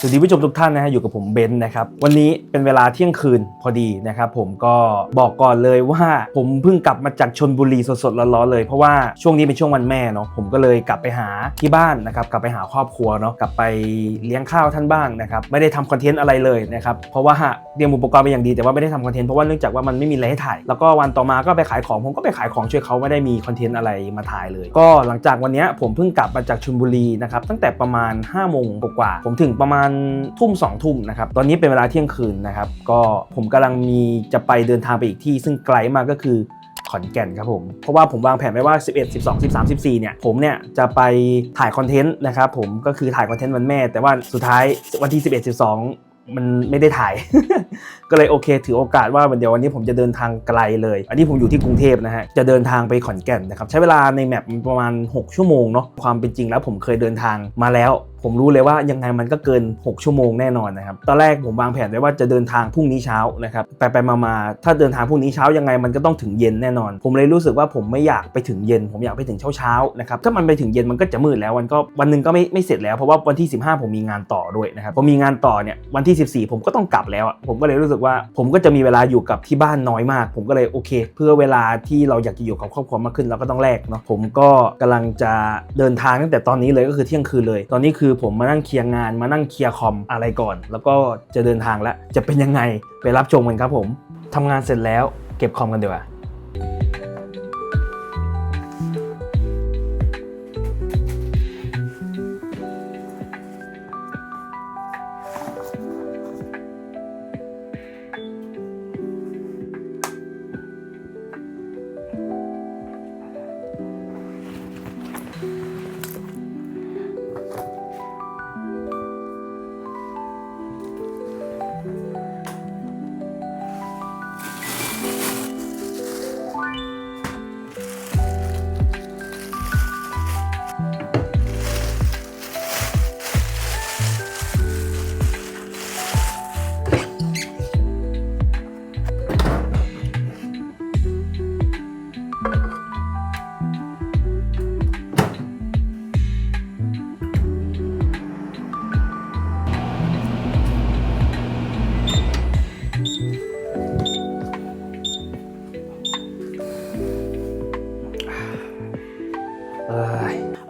สวัสดีผู้ชมทุกท่านนะฮะอยู่กับผมเบนซ์นะครับวันนี้เป็นเวลาเที่ยงคืนพอดีนะครับผมก็บอกก่อนเลยว่าผมเพิ่งกลับมาจากชนบุรีสดๆร้อนๆเลย เพราะว่าช่วงนี้เป็นช่วงวันแม่เนาะผมก็เลยกลับไปหาที่บ้านนะครับกลับไปหาครอบครัวเนาะกลับไปเลี้ยงข้าวท่านบ้างนะครับไม่ได้ทำคอนเทนต์อะไรเลยนะครับเพราะว่าเตรียมอุปกรณ์ไปอย่างดีแต่ว่าไม่ได้ทำคอนเทนต์เพราะว่าเนื่องจากว่ามันไม่มีอะไรให้ถ่าย แล้วก็วันต่อมาก็ไปขายของผมก็ไปขายของช่วยเขาไม่ได้มีคอนเทนต์อะไรมาถ่ายเลย ก็หลังจากวันเนี้ยผมเพิ่งกลับมาจากชลบุรีนะครับตั้งแต่ประมาณ5้าโมงกว่าผมถึงประมาณทุ่มสองทุ่มนะครับ ตอนนี้เป็นเวลาเที่ยงคืนนะครับ ก็ผมกำลังมีจะไปเดินทางไปอีกที่ ซึ่งไกลมากก็คือขอนแก่นครับผม เพราะว่าผมวางแผนไว้ว่า 11 12 13 14 เนี่ย ผมเนี่ยจะไปถ่ายคอนเทนต์นะครับผม ก็คือถ่ายคอนเทนต์วันแม่ แต่ว่าสุดท้ายวันที่ 11 12 มันไม่ได้ถ่าย ก็เลยโอเค ถือโอกาสว่าเดี๋ยววันนี้ผมจะเดินทางไกลเลย อันนี้ผมอยู่ที่กรุงเทพนะฮะ จะเดินทางไปขอนแก่นนะครับ ใช้เวลาในแมปประมาณ 6 ชั่วโมงเนาะ ความเป็นจริงแล้วผมเคยเดินทางมาแล้วผมรู้เลยว่ายังไงมันก็เกิน 6 ชั่วโมงแน่นอนนะครับ ตอนแรกผมวางแผนไว้ว่าจะเดินทางพรุ่งนี้เช้านะครับ ไปไปมามาถ้าเดินทางพรุ่งนี้เช้ายังไงมันก็ต้องถึงเย็นแน่นอน ผมเลยรู้สึกว่าผมไม่อยากไปถึงเย็น ผมอยากไปถึงเช้าเช้าๆนะครับ ถ้ามันไปถึงเย็นมันก็จะมืดแล้ววันก็วันหนึ่งก็ไม่ไม่เสร็จแล้วเพราะว่าวันที่ 15 ผมมีงานต่อด้วยนะครับพอมีงานต่อเนี่ยวันที่ 14 ผมก็ต้องกลับแล้ว ผมก็เลยรู้สึกว่าผมก็จะมีเวลาอยู่กับที่บ้านน้อยมาก ผมก็เลยโอเค เพื่อเวลาที่เราอยากจะอยู่กับครอบครัวมากขึ้นเราก็ต้องแลกเนาะผมก็กำลังจะเดินทางตั้งแต่ตอนนี้เลยก็คือเที่ยงคืนเลย ตอนนี้คือผมมานั่งเคลียร์งานมานั่งเคลียร์คอมอะไรก่อน แล้วก็จะเดินทางแล้วจะเป็นยังไงไปรับชมกันครับผมทำงานเสร็จแล้วเก็บคอมกันดีกว่า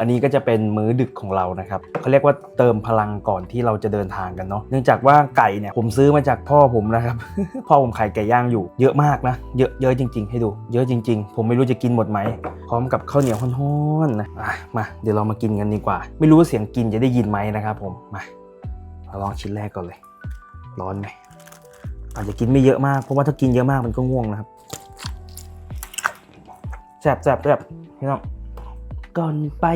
อันนี้ก็จะเป็นมื้อดึกของเรานะครับเขาเรียกว่าเติมพลังก่อนที่เราจะเดินทางกันเนาะเนื่องจากว่าไก่เนี่ยผมซื้อมาจากพ่อผมนะครับ พ่อผมขายไก่ย่างอยู่เยอะมากนะ เยอะเยอะจริง ๆ ให้ดู เยอะจริง ๆ ผมไม่รู้จะกินหมดไหมพร้อมกับข้าวเหนียวห้อนๆนะมาเดี๋ยวเรามากินกันดีกว่า ไม่รู้ว่าเสียงกินจะได้ยินไหมนะครับ ผมมาเราลองชิ้นแรกก่อนเลย ร้อนไหมอาจจะกินไม่เยอะมากเพราะว่าถ้ากินเยอะมากมันก็ง่วงนะครับแซ่บแซ่บแซ่บพี่น้อง ก่อนไป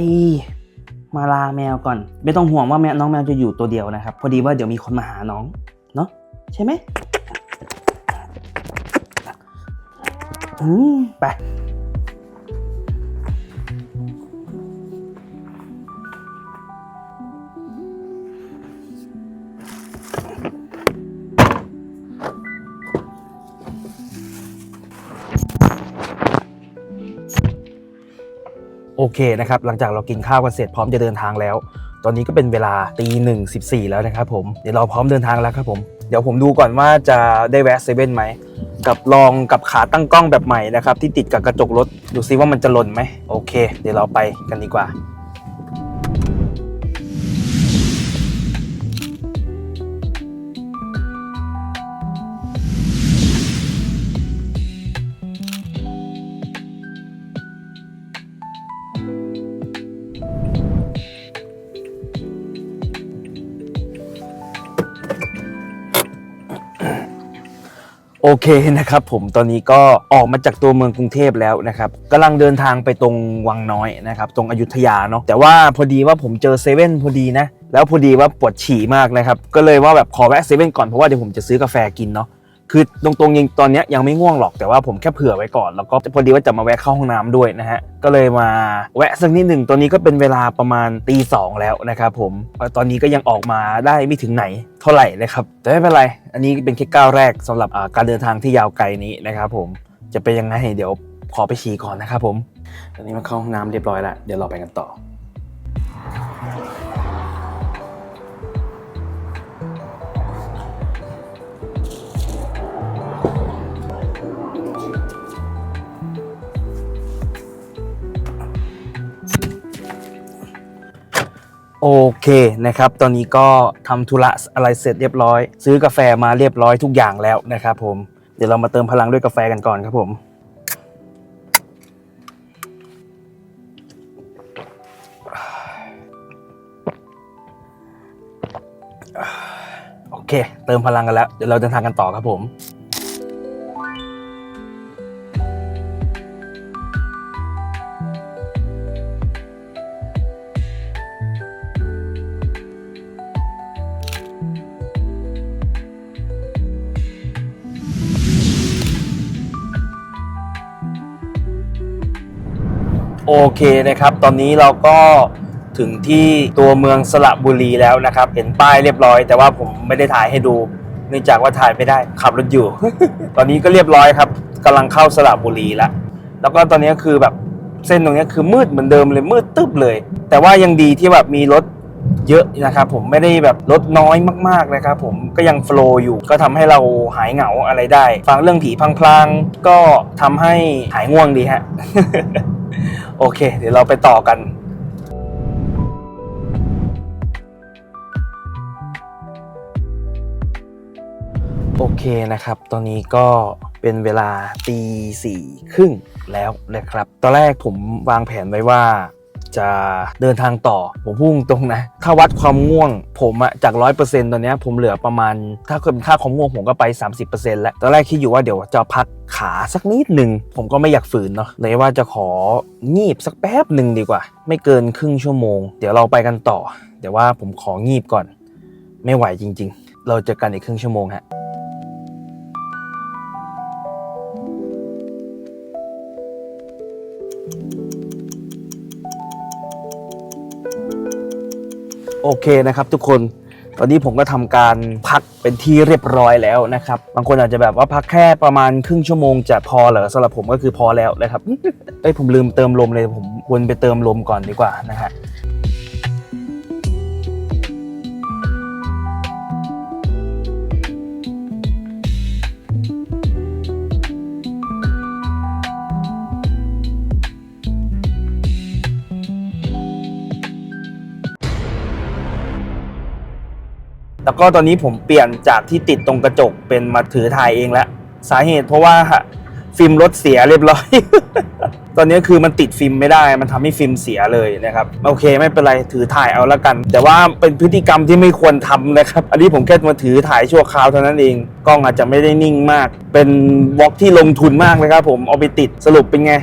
มาลาแมวก่อน ไม่ต้องห่วงว่าแมวน้องแมวจะอยู่ตัวเดียวนะครับ พอดีว่าเดี๋ยวมีคนมาหาน้องเนาะใช่ไหมอืมไป โอเคนะครับ หลังจากเรากินข้าวกันเสร็จพร้อมจะเดินทางแล้ว ตอนนี้ก็เป็นเวลาตีหนึ่งสิบสี่แล้วนะครับผม เดี๋ยวเราพร้อมเดินทางแล้วครับผม เดี๋ยวผมดูก่อนว่าจะได้แวะเซเว่นไหม กับลองกับขาตั้งกล้องแบบใหม่นะครับที่ติดกับกระจกรถ ดูซิว่ามันจะหล่นไหม โอเค เดี๋ยวเราไปกันดีกว่า เคนะครับผมตอนนี้ก็ออกมาจากตัวเมืองกรุงเทพแล้วนะครับกำลังเดินทางไปตรงวังน้อยนะครับตรงอยุธยาเนาะแต่ว่าพอดีว่าผมเจอเซเว่นพอดีนะแล้วพอดีว่าปวดฉี่มากนะครับก็เลยว่าแบบขอแวะเซเว่นก่อนเพราะว่าเดี๋ยวผมจะซื้อกาแฟกินเนาะ คือตรงๆยังตอนนี้ยังไม่ง่วงหรอกแต่ว่าผมแค่เผื่อไว้ก่อน แล้วก็พอดีว่าจะมาแวะเข้าห้องน้ำด้วยนะฮะ ก็เลยมาแวะสักนิดหนึ่งตอนนี้ก็เป็นเวลาประมาณตีสองแล้วนะครับผมตอนนี้ก็ยังออกมาได้ไม่ถึงไหนเท่าไหร่นะครับแต่ไม่เป็นไร อันนี้เป็นแค่ก้าวแรกสำหรับการเดินทางที่ยาวไกลนี้นะครับผมจะเป็นยังไงเดี๋ยวขอไปฉี่ก่อนนะครับผม ตอนนี้มาเข้าห้องน้ำเรียบร้อยแล้ว เดี๋ยวเราไปกันต่อ โอเคนะครับ ตอนนี้ก็ทำธุระอะไรเสร็จเรียบร้อย ซื้อกาแฟมาเรียบร้อยทุกอย่างแล้วนะครับผม เดี๋ยวเรามาเติมพลังด้วยกาแฟกันก่อนครับผม โอเค เติมพลังกันแล้ว เดี๋ยวเราเดินทางกันต่อครับผม โอเคนะครับ ตอนนี้เราก็ถึงที่ตัวเมืองสระบุรีแล้วนะครับ เห็นป้ายเรียบร้อย แต่ว่าผมไม่ได้ถ่ายให้ดู เนื่องจากว่าถ่ายไม่ได้ขับรถอยู่ ตอนนี้ก็เรียบร้อยครับกำลังเข้าสระบุรีแล้วแล้วก็ตอนนี้คือแบบเส้นตรงนี้คือมืดเหมือนเดิมเลยมืดตึ๊บเลย แต่ว่ายังดีที่แบบมีรถเยอะนะครับผมไม่ได้แบบรถน้อยมากๆนะครับผมก็ยังโฟล์อยู่ก็ทำให้เราหายเหงาอะไรได้ ฟังเรื่องผีพลางๆ ก็ทำให้หายง่วงดีฮะ โอเค เดี๋ยวเราไปต่อกันโอเคนะครับ ตอนนี้ก็เป็นเวลาตีสี่ครึ่งแล้วนะครับ ตอนแรกผมวางแผนไว้ว่า จะเดินทางต่อ ผมพุ่งตรงนะ ถ้าวัดความง่วง ผมอะจาก 100%ตอนเนี้ผมเหลือประมาณ ถ้าเกิดเป็นค่าความง่วงผมก็ไป 30%แล้ว ตอนแรกคิดอยู่ว่าเดี๋ยวจะพักขาสักนิดหนึ่ง ผมก็ไม่อยากฝืนเนาะเลยว่าจะของีบสักแป๊บหนึ่งดีกว่า ไม่เกินครึ่งชั่วโมง เดี๋ยวเราไปกันต่อ เดี๋ยวว่าผมของีบก่อน ไม่ไหวจริง ๆ เราเจอกันอีกครึ่งชั่วโมงฮะ โอเคนะครับทุกคนตอนนี้ผมก็ทำการพักเป็นที่เรียบร้อยแล้วนะครับ บางคนอาจจะแบบว่าพักแค่ประมาณครึ่งชั่วโมงจะพอเหรอสำหรับผมก็คือพอแล้วนะครับเอ้ยผมลืมเติมลมเลยผมวนไปเติมลมก่อนดีกว่านะฮะ แล้วก็ตอนนี้ผมเปลี่ยนจากที่ติดตรงกระจกเป็นมาถือถ่ายเองแล้วสาเหตุเพราะว่าฟิล์มรถเสียเรียบร้อย ตอนนี้คือมันติดฟิล์มไม่ได้ มันทำให้ฟิล์มเสียเลยนะครับ โอเคไม่เป็นไรถือถ่ายเอาละกัน แต่ว่าเป็นพฤติกรรมที่ไม่ควรทำนะครับ อันนี้ผมแค่มาถือถ่ายชั่วคราวเท่านั้นเอง กล้องอาจจะไม่ได้นิ่งมาก เป็นวอล์กที่ลงทุนมากเลยครับผม เอาไปติดสรุปเป็นไง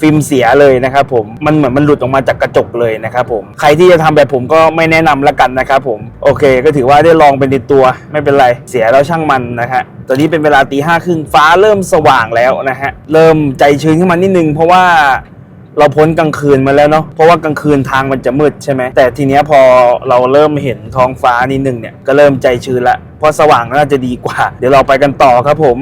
ฟิล์มเสียเลยนะครับผมมันเหมือนมันหลุดออกมาจากกระจกเลยนะครับผมใครที่จะทำแบบผมก็ไม่แนะนำละกันนะครับผมโอเค ก็ถือว่าได้ลองเป็นในตัวไม่เป็นไรเสียแล้วช่างมันนะฮะตอนนี้เป็นเวลาตีห้าครึ่งฟ้าเริ่มสว่างแล้วนะฮะเริ่มใจชื้นขึ้นมานิดนึง เพราะว่าเราพ้นกลางคืนมาแล้วเนาะเพราะว่ากลางคืนทางมันจะมืดใช่ไหมแต่ทีเนี้ยพอเราเริ่มเห็นท้องฟ้านิดนึงเนี่ยก็เริ่มใจชื้นละเพราะสว่างน่าจะดีกว่า เดี๋ยวเราไปกันต่อครับผม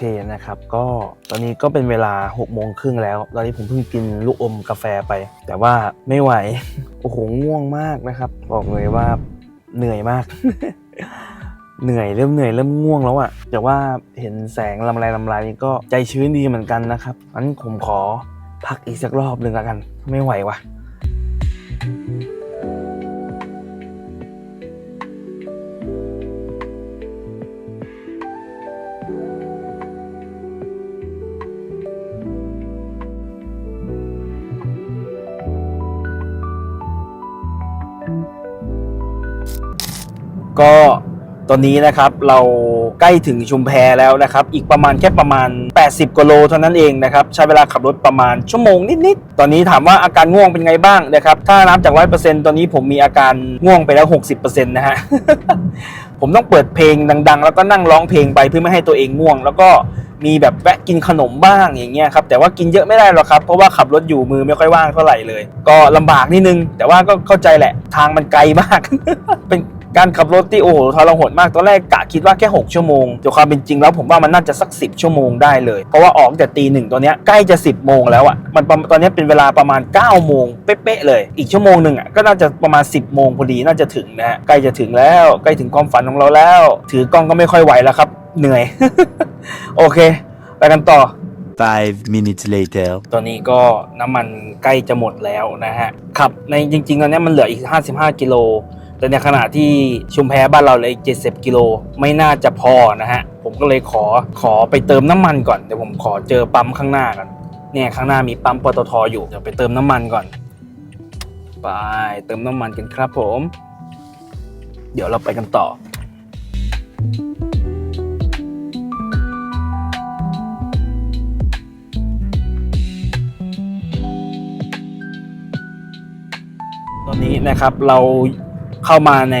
เคนะครับ ก็ตอนนี้ก็เป็นเวลา6กโมงครึ่งแล้ว ตอนนี้ผมเพิ่งกินลูกอมกาแฟไป แต่ว่าไม่ไหว โอ้โหง่วงมากนะครับ บอกเลยว่าเหนื่อยมาก เหนื่อยเริ่มเหนื่อยเริ่มง่วงแล้วอะแต่ว่าเห็นแสงลำไรลำไรนี่ก็ใจชื้นดีเหมือนกันนะครับงั้นผมขอพักอีกสักรอบหนึ่งละกัน ไม่ไหวว่ะ ก็ตอนนี้นะครับเราใกล้ถึงชุมแพแล้วนะครับ อีกประมาณแค่ประมาณ 80กิโลเท่านั้นเองนะครับ ใช้เวลาขับรถประมาณชั่วโมงนิดๆ ตอนนี้ถามว่าอาการง่วงเป็นไงบ้างนะครับ ถ้านับจาก 100%ตอนนี้ผมมีอาการง่วงไปแล้ว 60%นะฮะ ผมต้องเปิดเพลงดัง ๆ แล้วก็นั่งร้องเพลงไปเพื่อไม่ให้ตัวเองง่วง แล้วก็มีแบบแวะกินขนมบ้างอย่างเงี้ยครับแต่ว่ากินเยอะไม่ได้หรอกครับเพราะว่าขับรถอยู่มือไม่ค่อยว่างเท่าไหร่เลย ก็ลำบากนิดนึง แต่ว่าก็เข้าใจแหละทางมันไกลมาก เป็น การขับรถที่โอ้โหทรหดมากตอนแรกกะคิดว่าแค่ 6 ชั่วโมงแต่ความเป็นจริงแล้วผมว่ามันน่าจะสัก 10 ชั่วโมงได้เลย เพราะว่าออกแต่ตีหนึ่งตอนเนี้ยใกล้จะ 10 โมงแล้วอะมันประมาณตอนเนี้ยเป็นเวลาประมาณ 9 โมงเป๊ะๆเลย อีกชั่วโมงหนึ่งอะก็น่าจะประมาณ 10 โมงพอดีน่าจะถึงนะฮะใกล้จะถึงแล้วใกล้ถึงความฝันของเราแล้ว ถือกล้องก็ไม่ค่อยไหวแล้วครับ เหนื่อย โอเคไปกันต่อ Five minutes later. ตอนนี้ก็น้ำมันใกล้จะหมดแล้วนะฮะขับในจริงๆตอนนี้มันเหลืออีก 55 กิโล แต่ในขณะที่ชุมแพบ้านเราเลืออีก70กิโลไม่น่าจะพอนะฮะ ผมก็เลยขอขอไปเติมน้ำมันก่อนเดี๋ยวผมขอเจอปั๊มข้างหน้าก่อนเนี่ยข้างหน้ามีปั๊มปตทอยู่เดี๋ยวไปเติมน้ำมันก่อน ไปเติมน้ำมันกันครับผม เดี๋ยวเราไปกันต่อตอนนี้นะครับเรา เข้ามาใน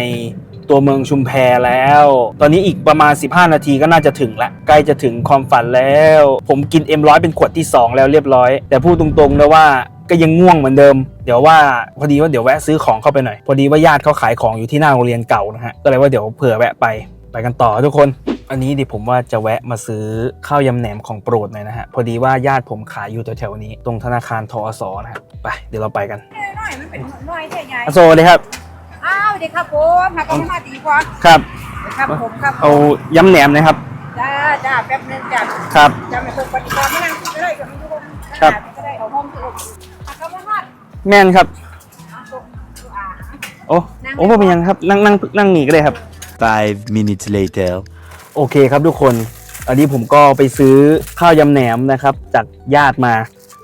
ตัวเมืองชุมแพแล้ว ตอนนี้อีกประมาณ 15 นาทีก็น่าจะถึงละใกล้จะถึงความฝันแล้ว ผมกิน M100 เป็นขวดที่ 2 แล้วเรียบร้อย แต่พูดตรงๆนะว่าก็ยังง่วงเหมือนเดิม เดี๋ยวว่าพอดีว่าเดี๋ยวแวะซื้อของเข้าไปหน่อย พอดีว่าญาติเขาขายของอยู่ที่หน้าโรงเรียนเก่านะฮะ ก็เลยว่าเดี๋ยวเผื่อแวะไป ไปกันต่อทุกคน อันนี้ดิผมว่าจะแวะมาซื้อข้าวยำแหนมของโปรดหน่อยนะฮะ พอดีว่าญาติผมขายอยู่แถวๆนี้ ตรงธนาคารทอสนะฮะ ไป เดี๋ยวเราไปกันน้อยมันเป็นน้อยแค่ใหญ่อะสวัสดีครับอ้าวเด็กครับผมหาก็มาดีกว่าครับ ครับผมครับเอายำแหนมนะครับจ้าจ้าแป๊บนึงจ้าครับจ้าไม่เคยปฏิบัติไม่นั่งก็ได้กับทุกคนครับก็ได้เอาห้องสรุปอะก็มาฮอดแม่นครับอะส่งอ่าโอ้นั่งโอ้เป็นยังครับนั่งนั่งนั่งหนีก็ได้ครับ Five minutes later. โอเคครับทุกคน อันนี้ผมก็ไปซื้อข้าวยำแหนมนะครับ จากญาติมา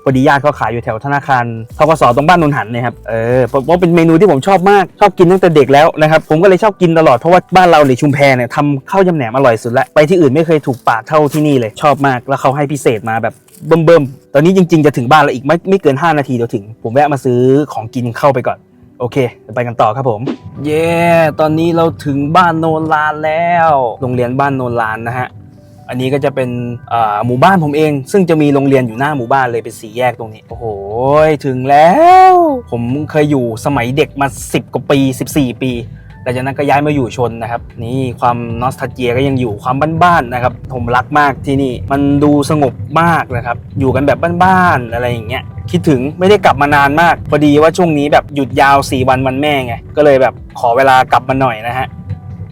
พอดีญาติเขาขายอยู่แถวธนาคารทกสตรงบ้านนนหันนะครับเออเพราะว่าเป็นเมนูที่ผมชอบมากชอบกินตั้งแต่เด็กแล้วนะครับผมก็เลยชอบกินตลอดเพราะว่าบ้านเราในยชุมแพเนี่ยทำข้าวยำแหนมอร่อยสุดละไปที่อื่นไม่เคยถูกปากเท่าที่นี่เลยชอบมากแล้วเขาให้พิเศษมาแบบเบิ่มๆตอนนี้จริงๆจะถึงบ้านแล้วอีกไม่ไม่เกิน 5 นาทีเดี๋ยวถึง ผมแวะมาซื้อของกินเข้าไปก่อนโอเค ไปกันต่อครับผม เย้ตอนนี้เราถึงบ้านโนนลานแล้ว โรงเรียนบ้านโนนลานนะฮะ อันนี้ก็จะเป็นหมู่บ้านผมเอง ซึ่งจะมีโรงเรียนอยู่หน้าหมู่บ้านเลยเป็นสี่แยกตรงนี้ โอ้โห ถึงแล้ว ผมเคยอยู่สมัยเด็กมา 10 กว่าปี 14 ปีหลังจากนั้นก็ย้ายมาอยู่ชนนะครับ นี่ความนอสตาเจียก็ยังอยู่ความบ้านๆนะครับ ผมรักมากที่นี่ มันดูสงบมากนะครับ อยู่กันแบบบ้านๆอะไรอย่างเงี้ยคิดถึงไม่ได้กลับมานานมาก พอดีว่าช่วงนี้แบบหยุดยาว 4 วันวันแม่ไงก็เลยแบบขอเวลากลับมาหน่อยนะฮะ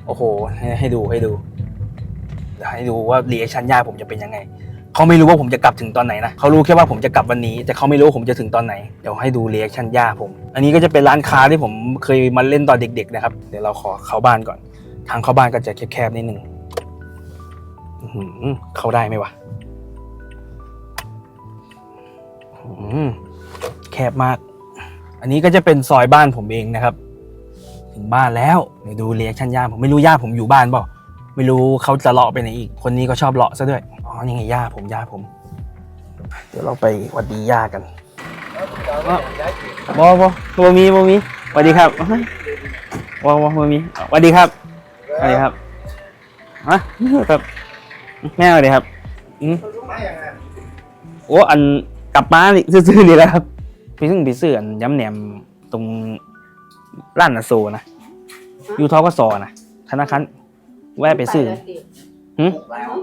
โอ้โหให้ดูให้ดู ให้ดูว่ารีแอคชั่นญาติผมจะเป็นยังไงเขาไม่รู้ว่าผมจะกลับถึงตอนไหนนะเขารู้แค่ว่าผมจะกลับวันนี้ แต่เขาไม่รู้ว่าผมจะถึงตอนไหนเดี๋ยวให้ดูรีแอคชั่นญาผม อันนี้ก็จะเป็นร้านค้าที่ผมเคยมาเล่นตอนเด็ก ๆ นะครับ เดี๋ยวเราขอเข้าบ้านก่อน ทางเข้าบ้านก็จะแคบๆนิดนึงเข้าได้ไหมวะแคบมาก อันนี้ก็จะเป็นซอยบ้านผมเองนะครับ ถึงบ้านแล้วเดี๋ยวดูเรีแอคชั่นย่าผมไม่รู้ย่าผมอยู่บ้านเปล่า ไม่รู้เขาจะเลาะไปไหนอีก คนนี้ก็ชอบเลาะซะด้วย อ๋อ นี่ไงย่าผมย่าผม เดี๋ยวเราไปหวัดดีย่ากันบอบอบอมีบอมีสวัสดีครับบอบอบอมีสวัสดีครับสวัสดีครับฮะครับ แม่สวัสดีครับอืมโอ้อันกลับมาซื่อๆนี่แหละครับพี่ซึ่งพี่ซื้ออันย้ำแหนมตรงร้านนาโซนะ อยู่ทกสนะธนาคาร แวะไปซื้อหึ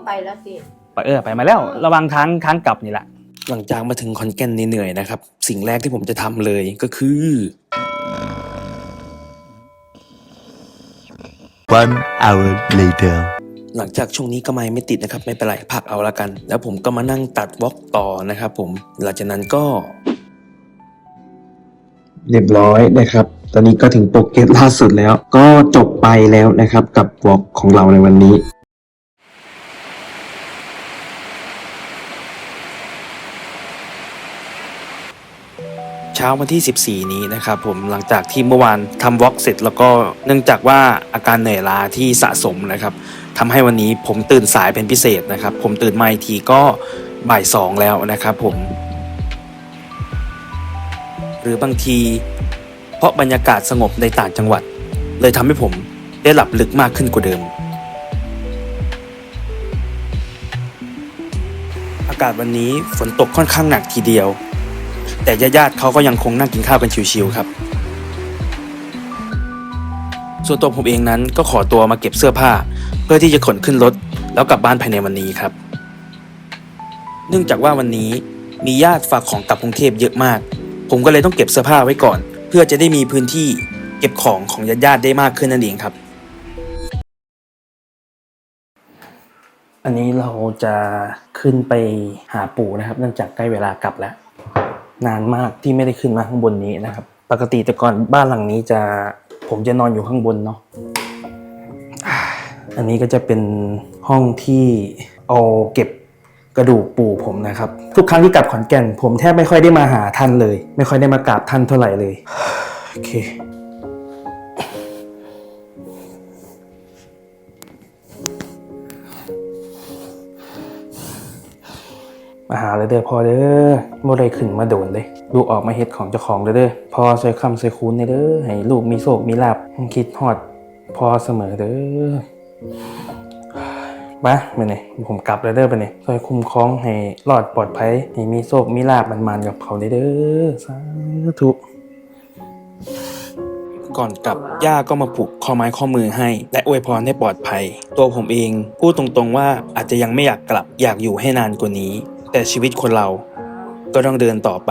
ไปแล้วสิไปเออไปมาแล้ว ระวังทางทางกลับนี่แหละ หลังจากมาถึงคอนแก่นเหนื่อยๆนะครับ สิ่งแรกที่ผมจะทำเลยก็คือ One hour later. หลังจากช่วงนี้ก็ไม่ไม่ติดนะครับ ไม่เป็นไรพักเอาละกัน แล้วผมก็มานั่งตัดวอล์กต่อนะครับผมหลังจากนั้นก็ เรียบร้อยนะครับ ตอนนี้ก็ถึงโปรเกตล่าสุดแล้ว ก็จบไปแล้วนะครับกับวอล์กของเราในวันนี้เช้าวันที่ 14 นี้นะครับผมหลังจากที่เมื่อวานทำวอล์กเสร็จแล้วก็เนื่องจากว่าอาการเหนื่อยล้าที่สะสมนะครับทำให้วันนี้ผมตื่นสายเป็นพิเศษนะครับ ผมตื่นมาอีกทีก็บ่ายสองแล้วนะครับผม หรือบางที ราะบรรยากาศสงบในต่างจังหวัด เลยทำให้ผมได้หลับลึกมากขึ้นกว่าเดิม อากาศวันนี้ฝนตกค่อนข้างหนักทีเดียว แต่ญาติๆเขาก็ยังคงนั่งกินข้าวกันชิวๆครับ ส่วนตัวผมเองนั้นก็ขอตัวมาเก็บเสื้อผ้า เพื่อที่จะขนขึ้นรถแล้วกลับบ้านภายในวันนี้ครับ เนื่องจากว่าวันนี้มีญาติฝากของกลับกรุงเทพเยอะมาก ผมก็เลยต้องเก็บเสื้อผ้าไว้ก่อน พื่อจะได้มีพื้นที่เก็บของของญาติๆได้มากขึ้นนั่นเองครับ อันนี้เราจะขึ้นไปหาปู่นะครับ เนื่องจากใกล้เวลากลับแล้ว นานมากที่ไม่ได้ขึ้นมาข้างบนนี้นะครับ ปกติแต่ก่อนบ้านหลังนี้จะผมจะนอนอยู่ข้างบนเนาะอันนี้ก็จะเป็นห้องที่เอาเก็บ กระดูกปู่ผมนะครับ ทุกครั้งที่กลับขอนแก่น ผมแทบไม่ค่อยได้มาหาท่านเลย ไม่ค่อยได้มากราบท่านเท่าไหร่เลยโอเคมาหาเลยเด้อพอเด้อบ่ได้ขึ้นมาโดนเลย ลูกออกมาเฮ็ดของเจ้าของเด้อเด้อพอใส่คำใส่คูณเด้อให้ลูกมีโศกมีลาบคิดฮอด พอเสมอเด้อ มาไปนี่ผมกลับแล้วเด้อไปนี่ช่วยคุ้มครองให้รอดปลอดภัยให้มีโศกมีลาบมันๆกับเขาเด้อสาธุก่อนกลับย่าก็มาผูกข้อไม้ข้อมือให้ และอวยพรให้ปลอดภัย ตัวผมเองพูดตรงๆว่าอาจจะยังไม่อยากกลับอยากอยู่ให้นานกว่านี้ แต่ชีวิตคนเราก็ต้องเดินต่อไป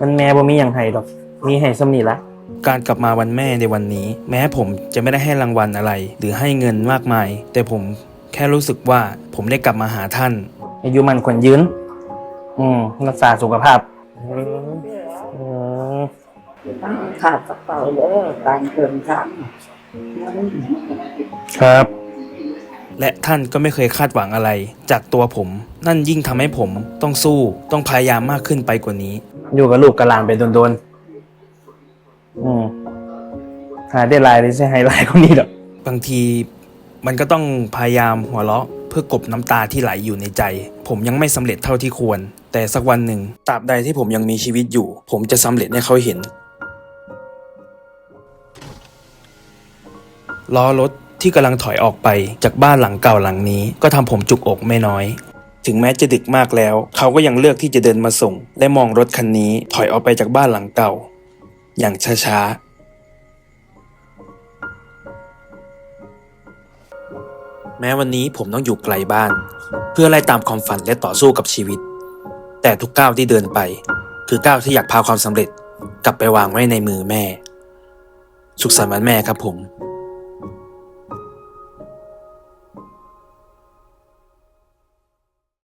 มันแม่บ่มีอย่างไห้ดอก มีให้สำนีละ การกลับมาวันแม่ในวันนี้ แม้ผมจะไม่ได้ให้รางวัลอะไร หรือให้เงินมากมาย แต่ผมแค่รู้สึกว่าผมได้กลับมาหาท่าน อายุมันควรยืน อืมรักษาสุขภาพขาดกระเป๋าเลยการเดินทางครับ และท่านก็ไม่เคยคาดหวังอะไร จากตัวผม นั่นยิ่งทำให้ผมต้องสู้ ต้องพยายามมากขึ้นไปกว่านี้ อยู่กับลูกกับหลานไปโดนๆ อืมหาได้ลายเลยใช่ไฮไลท์คนนี้หรอกบางทีมันก็ต้องพยายามหัวเราะ เพื่อกลบน้ำตาที่ไหลอยู่ในใจ ผมยังไม่สำเร็จเท่าที่ควร แต่สักวันหนึ่งตราบใดที่ผมยังมีชีวิตอยู่ ผมจะสำเร็จให้เขาเห็น ล้อรถที่กำลังถอยออกไปจากบ้านหลังเก่าหลังนี้ ก็ทำผมจุกอกไม่น้อย ถึงแม้จะดึกมากแล้ว เขาก็ยังเลือกที่จะเดินมาส่ง และมองรถคันนี้ถอยออกไปจากบ้านหลังเก่า อย่างช้าๆ แม้วันนี้ผมต้องอยู่ไกลบ้าน เพื่อไล่ตามความฝันและต่อสู้กับชีวิต แต่ทุกก้าวที่เดินไป คือก้าวที่อยากพาความสำเร็จกลับไปวางไว้ในมือแม่ สุขสันต์วันแม่ครับผม